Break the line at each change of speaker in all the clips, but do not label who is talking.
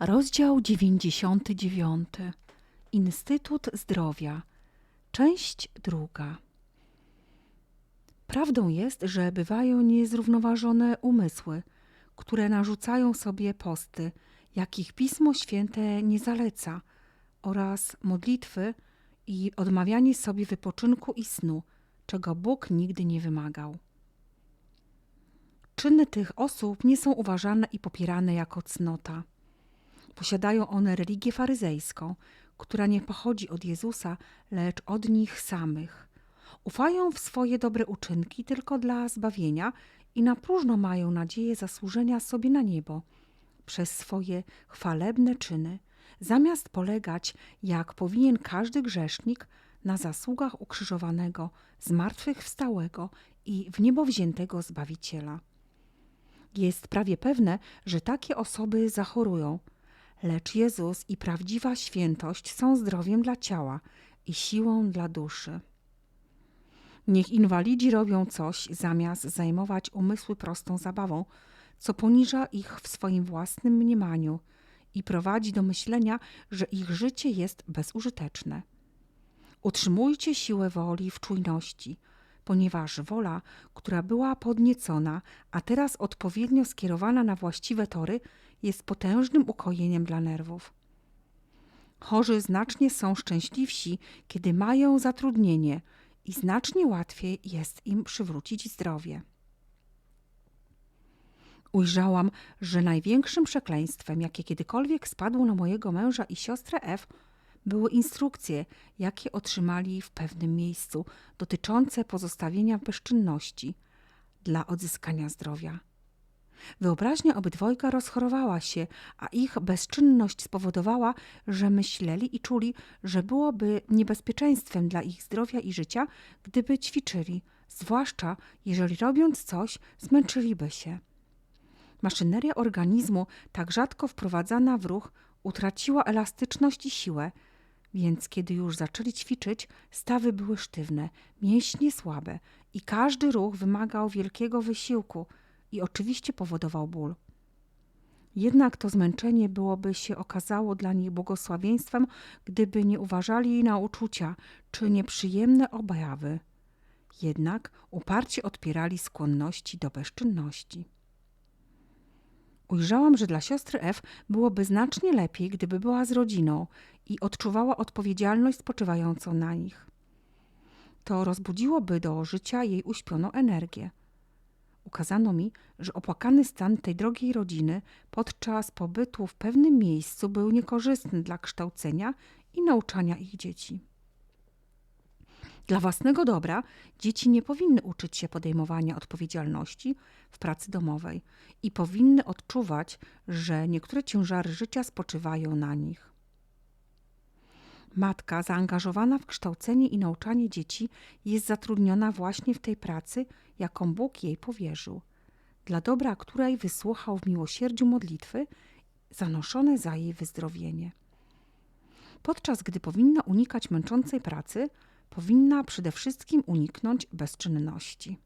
Rozdział 99. Instytut Zdrowia. Część druga. Prawdą jest, że bywają niezrównoważone umysły, które narzucają sobie posty, jakich Pismo Święte nie zaleca, oraz modlitwy i odmawianie sobie wypoczynku i snu, czego Bóg nigdy nie wymagał. Czyny tych osób nie są uważane i popierane jako cnota. Posiadają one religię faryzejską, która nie pochodzi od Jezusa, lecz od nich samych. Ufają w swoje dobre uczynki tylko dla zbawienia i na próżno mają nadzieję zasłużenia sobie na niebo przez swoje chwalebne czyny, zamiast polegać, jak powinien każdy grzesznik, na zasługach ukrzyżowanego, zmartwychwstałego i w niebo wziętego Zbawiciela. Jest prawie pewne, że takie osoby zachorują, lecz Jezus i prawdziwa świętość są zdrowiem dla ciała i siłą dla duszy. Niech inwalidzi robią coś, zamiast zajmować umysły prostą zabawą, co poniża ich w swoim własnym mniemaniu i prowadzi do myślenia, że ich życie jest bezużyteczne. Utrzymujcie siłę woli w czujności, ponieważ wola, która była podniecona, a teraz odpowiednio skierowana na właściwe tory, jest potężnym ukojeniem dla nerwów. Chorzy znacznie są szczęśliwsi, kiedy mają zatrudnienie i znacznie łatwiej jest im przywrócić zdrowie. Ujrzałam, że największym przekleństwem, jakie kiedykolwiek spadło na mojego męża i siostrę F, były instrukcje, jakie otrzymali w pewnym miejscu, dotyczące pozostawienia bezczynności dla odzyskania zdrowia. Wyobraźnia obydwojga rozchorowała się, a ich bezczynność spowodowała, że myśleli i czuli, że byłoby niebezpieczeństwem dla ich zdrowia i życia, gdyby ćwiczyli, zwłaszcza jeżeli robiąc coś, zmęczyliby się. Maszyneria organizmu, tak rzadko wprowadzana w ruch, utraciła elastyczność i siłę, więc kiedy już zaczęli ćwiczyć, stawy były sztywne, mięśnie słabe i każdy ruch wymagał wielkiego wysiłku i oczywiście powodował ból. Jednak to zmęczenie byłoby się okazało dla nich błogosławieństwem, gdyby nie uważali na uczucia czy nieprzyjemne objawy. Jednak uparcie odpierali skłonności do bezczynności. Ujrzałam, że dla siostry F byłoby znacznie lepiej, gdyby była z rodziną i odczuwała odpowiedzialność spoczywającą na nich. To rozbudziłoby do życia jej uśpioną energię. Ukazano mi, że opłakany stan tej drogiej rodziny podczas pobytu w pewnym miejscu był niekorzystny dla kształcenia i nauczania ich dzieci. Dla własnego dobra dzieci nie powinny uczyć się podejmowania odpowiedzialności w pracy domowej i powinny odczuwać, że niektóre ciężary życia spoczywają na nich. Matka zaangażowana w kształcenie i nauczanie dzieci jest zatrudniona właśnie w tej pracy, jaką Bóg jej powierzył, dla dobra której wysłuchał w miłosierdziu modlitwy zanoszone za jej wyzdrowienie. Podczas gdy powinna unikać męczącej pracy, powinna przede wszystkim uniknąć bezczynności.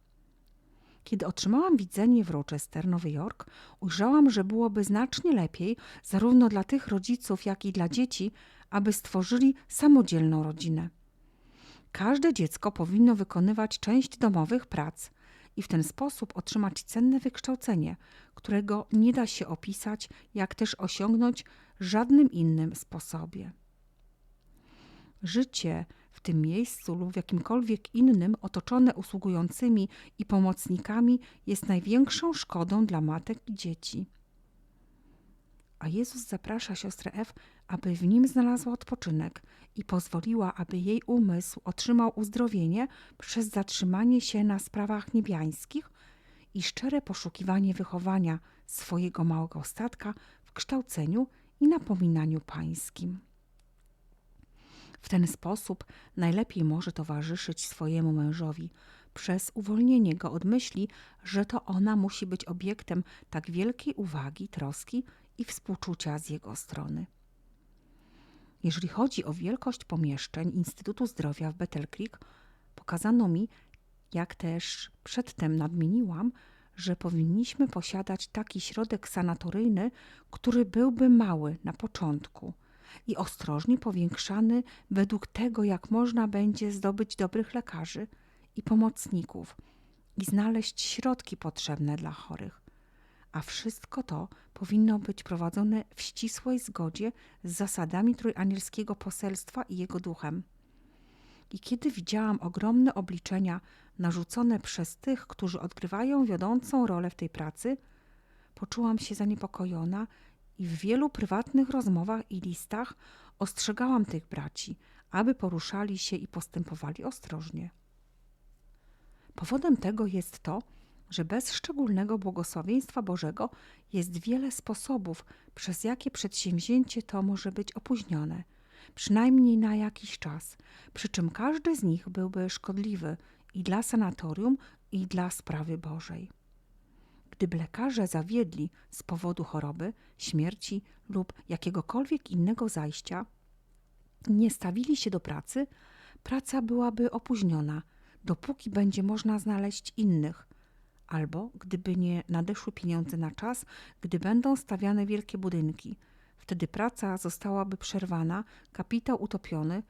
Kiedy otrzymałam widzenie w Rochester, Nowy Jork, ujrzałam, że byłoby znacznie lepiej zarówno dla tych rodziców, jak i dla dzieci, aby stworzyli samodzielną rodzinę. Każde dziecko powinno wykonywać część domowych prac i w ten sposób otrzymać cenne wykształcenie, którego nie da się opisać, jak też osiągnąć żadnym innym sposobie. Życie w tym miejscu lub w jakimkolwiek innym otoczone usługującymi i pomocnikami jest największą szkodą dla matek i dzieci. A Jezus zaprasza siostrę F, aby w nim znalazła odpoczynek i pozwoliła, aby jej umysł otrzymał uzdrowienie przez zatrzymanie się na sprawach niebiańskich i szczere poszukiwanie wychowania swojego małego statka w kształceniu i napominaniu pańskim. W ten sposób najlepiej może towarzyszyć swojemu mężowi przez uwolnienie go od myśli, że to ona musi być obiektem tak wielkiej uwagi, troski i współczucia z jego strony. Jeżeli chodzi o wielkość pomieszczeń Instytutu Zdrowia w Battle Creek, pokazano mi, jak też przedtem nadmieniłam, że powinniśmy posiadać taki środek sanatoryjny, który byłby mały na początku i ostrożnie powiększany według tego, jak można będzie zdobyć dobrych lekarzy i pomocników i znaleźć środki potrzebne dla chorych. A wszystko to powinno być prowadzone w ścisłej zgodzie z zasadami trójanielskiego poselstwa i jego duchem. I kiedy widziałam ogromne obliczenia narzucone przez tych, którzy odgrywają wiodącą rolę w tej pracy, poczułam się zaniepokojona i w wielu prywatnych rozmowach i listach ostrzegałam tych braci, aby poruszali się i postępowali ostrożnie. Powodem tego jest to, że bez szczególnego błogosławieństwa Bożego jest wiele sposobów, przez jakie przedsięwzięcie to może być opóźnione, przynajmniej na jakiś czas, przy czym każdy z nich byłby szkodliwy i dla sanatorium, i dla sprawy Bożej. Gdyby lekarze zawiedli z powodu choroby, śmierci lub jakiegokolwiek innego zajścia, nie stawili się do pracy, praca byłaby opóźniona, dopóki będzie można znaleźć innych, albo gdyby nie nadeszły pieniądze na czas, gdy będą stawiane wielkie budynki. Wtedy praca zostałaby przerwana, kapitał utopiony,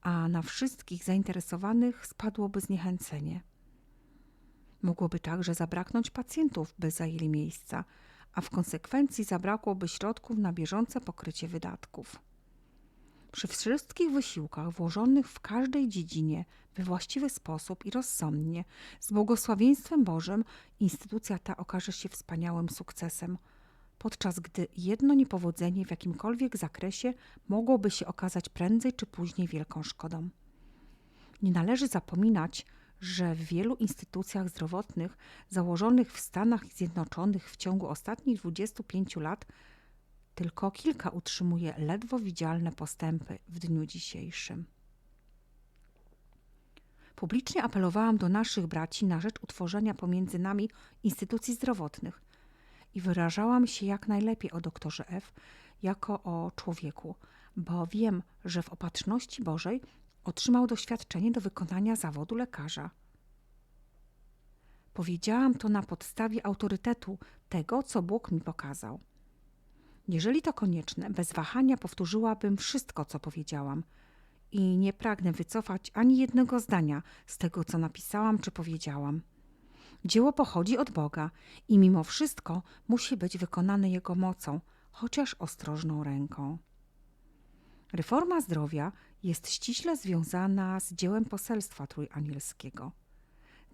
a na wszystkich zainteresowanych spadłoby zniechęcenie. Mogłoby także zabraknąć pacjentów, by zajęli miejsca, a w konsekwencji zabrakłoby środków na bieżące pokrycie wydatków. Przy wszystkich wysiłkach włożonych w każdej dziedzinie we właściwy sposób i rozsądnie, z błogosławieństwem Bożym, instytucja ta okaże się wspaniałym sukcesem, podczas gdy jedno niepowodzenie w jakimkolwiek zakresie mogłoby się okazać prędzej czy później wielką szkodą. Nie należy zapominać, że w wielu instytucjach zdrowotnych założonych w Stanach Zjednoczonych w ciągu ostatnich 25 lat tylko kilka utrzymuje ledwo widzialne postępy w dniu dzisiejszym. Publicznie apelowałam do naszych braci na rzecz utworzenia pomiędzy nami instytucji zdrowotnych i wyrażałam się jak najlepiej o doktorze F jako o człowieku, bo wiem, że w opatrzności Bożej otrzymał doświadczenie do wykonania zawodu lekarza. Powiedziałam to na podstawie autorytetu tego, co Bóg mi pokazał. Jeżeli to konieczne, bez wahania powtórzyłabym wszystko, co powiedziałam i nie pragnę wycofać ani jednego zdania z tego, co napisałam czy powiedziałam. Dzieło pochodzi od Boga i mimo wszystko musi być wykonane Jego mocą, chociaż ostrożną ręką. Reforma zdrowia jest ściśle związana z dziełem poselstwa trójanielskiego.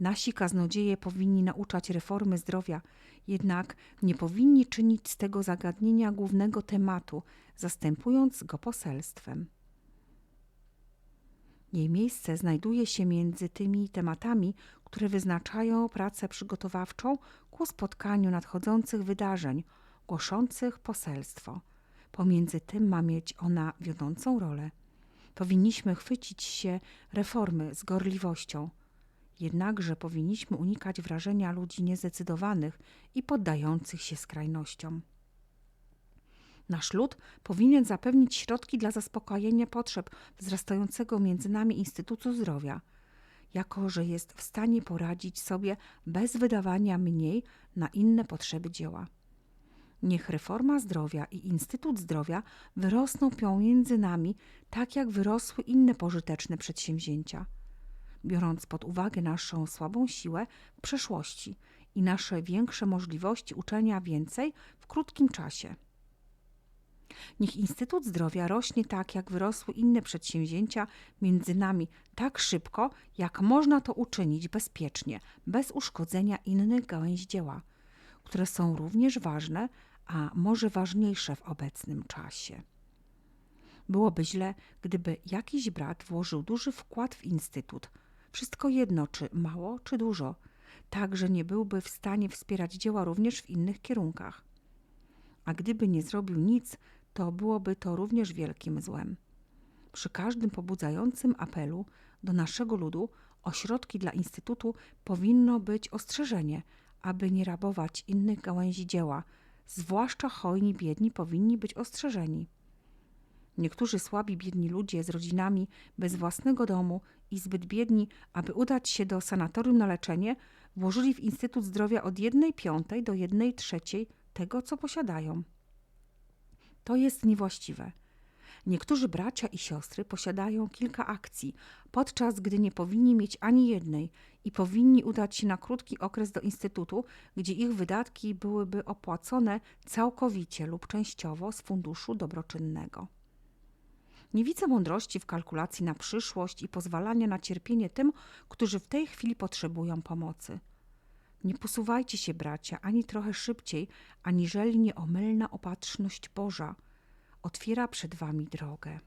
Nasi kaznodzieje powinni nauczać reformy zdrowia, jednak nie powinni czynić z tego zagadnienia głównego tematu, zastępując go poselstwem. Jej miejsce znajduje się między tymi tematami, które wyznaczają pracę przygotowawczą ku spotkaniu nadchodzących wydarzeń, głoszących poselstwo. Pomiędzy tym ma mieć ona wiodącą rolę. Powinniśmy chwycić się reformy z gorliwością, jednakże powinniśmy unikać wrażenia ludzi niezdecydowanych i poddających się skrajnościom. Nasz lud powinien zapewnić środki dla zaspokojenia potrzeb wzrastającego między nami Instytutu Zdrowia, jako że jest w stanie poradzić sobie bez wydawania mniej na inne potrzeby dzieła. Niech reforma zdrowia i Instytut Zdrowia wyrosną pomiędzy nami, tak jak wyrosły inne pożyteczne przedsięwzięcia. Biorąc pod uwagę naszą słabą siłę w przeszłości i nasze większe możliwości uczenia więcej w krótkim czasie. Niech Instytut Zdrowia rośnie tak, jak wyrosły inne przedsięwzięcia między nami, tak szybko, jak można to uczynić bezpiecznie, bez uszkodzenia innych gałęzi dzieła, które są również ważne, a może ważniejsze w obecnym czasie. Byłoby źle, gdyby jakiś brat włożył duży wkład w instytut, wszystko jedno, czy mało, czy dużo, tak że nie byłby w stanie wspierać dzieła również w innych kierunkach. A gdyby nie zrobił nic, to byłoby to również wielkim złem. Przy każdym pobudzającym apelu do naszego ludu o środki dla Instytutu powinno być ostrzeżenie, aby nie rabować innych gałęzi dzieła, zwłaszcza hojni biedni powinni być ostrzeżeni. Niektórzy słabi, biedni ludzie z rodzinami bez własnego domu i zbyt biedni, aby udać się do sanatorium na leczenie, włożyli w Instytut Zdrowia od jednej piątej do jednej trzeciej tego, co posiadają. To jest niewłaściwe. Niektórzy bracia i siostry posiadają kilka akcji, podczas gdy nie powinni mieć ani jednej i powinni udać się na krótki okres do instytutu, gdzie ich wydatki byłyby opłacone całkowicie lub częściowo z funduszu dobroczynnego. Nie widzę mądrości w kalkulacji na przyszłość i pozwalania na cierpienie tym, którzy w tej chwili potrzebują pomocy. Nie posuwajcie się, bracia, ani trochę szybciej, aniżeli nieomylna opatrzność Boża otwiera przed wami drogę.